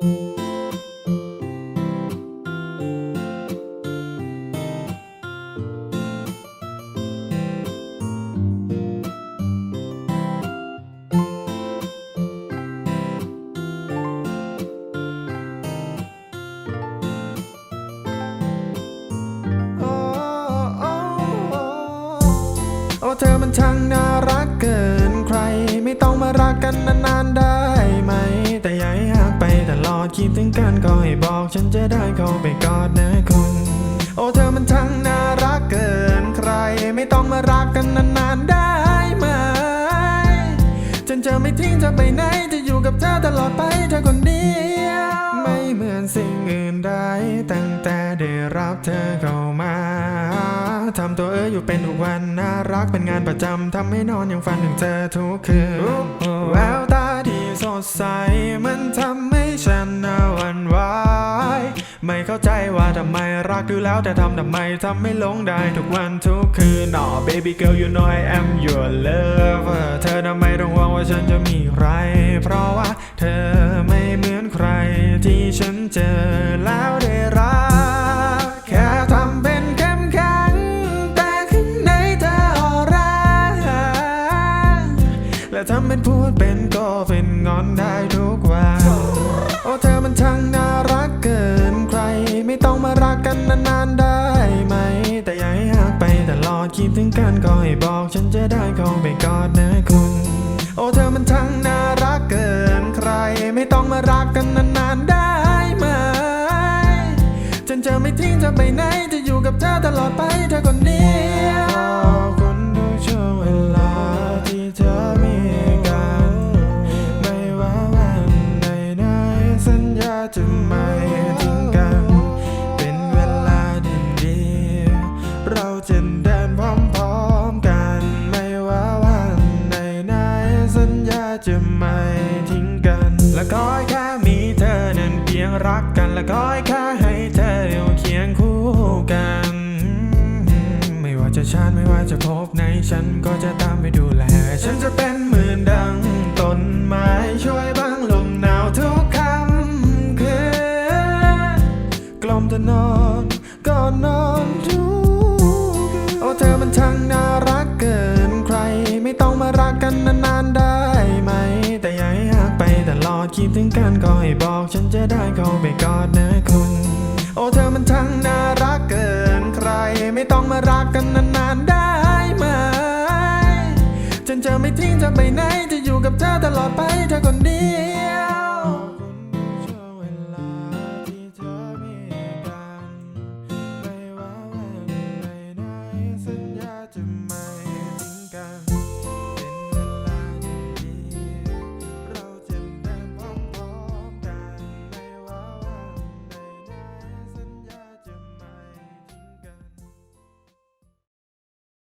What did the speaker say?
โกันก็ให้บอกฉันจะได้เข้าไปกอดนะคุณ โอ้เธอมันช่างน่ารักเกินใคร ไม่ต้องมารักกันนานๆได้ไหม ฉันจะไม่ทิ้งเธอไปไหน จะอยู่กับเธอตลอดไปเธอคนเดียว ไม่เหมือนสิ่งอื่นใดตั้งแต่ได้รับเธอเข้ามาทำตัวเอออยู่เป็นทุกวันน่ารักเป็นงานประจำทำให้นอนยังฝันถึงเธอทุกคืนแววตาที่สดใสมันทำ ทำไม รักดูแล้วแต่ทำทำไมทำให้หลงได้ทุกวันทุกคืนอ๋อ baby girl you know I am your lover เธอทำไมต้องห่วงว่าฉันจะมีใคร เพราะว่าเธอไม่เหมือนใครที่ฉันเจอแล้วได้รัก แค่ทำเป็นเข้มแข็งแต่ข้างในเธอออร่าและทำเป็นพูดเป็นก็เป็นงอนได้ กันก็ให้บอกฉันจะได้เข้าไปกอดนะคุณ โอ้เธอมันช่างน่ารักเกินใคร ไม่ต้องมารักกันนานๆได้ไหม ฉันจะไม่ทิ้งเธอไปไหน จะอยู่กับเธอตลอดไปเธอคนเดียวขอบคุณทุกช่วงเวลาที่เธอมีกัน ไม่ว่าวันไหนไหนๆสัญญาจะ กันและก็แค่มีเธอนั้นเพียงรักกัน และก็แค่ให้เธออยู่เคียงคู่กัน ไม่ว่าจะชาติไม่ว่าจะพบไหนฉันก็จะตามไปดูแล ฉันจะเป็นเหมือนดังต้นไม้ช่วยบังลมหนาวทุกค่ำคืนกล่อมเธอนอนก่อนนอนทุกโอ้เธอมันช่างน่ารัก อกฉันจะได้เข้าไปกอดนะคุณ โอ้เธอมันช่างน่ารักเกินใคร ไม่ต้องมารักกันนานๆได้ไหม ฉันจะไม่ทิ้งเธอไปไหนจะอยู่กับเธอตลอดไปเธอ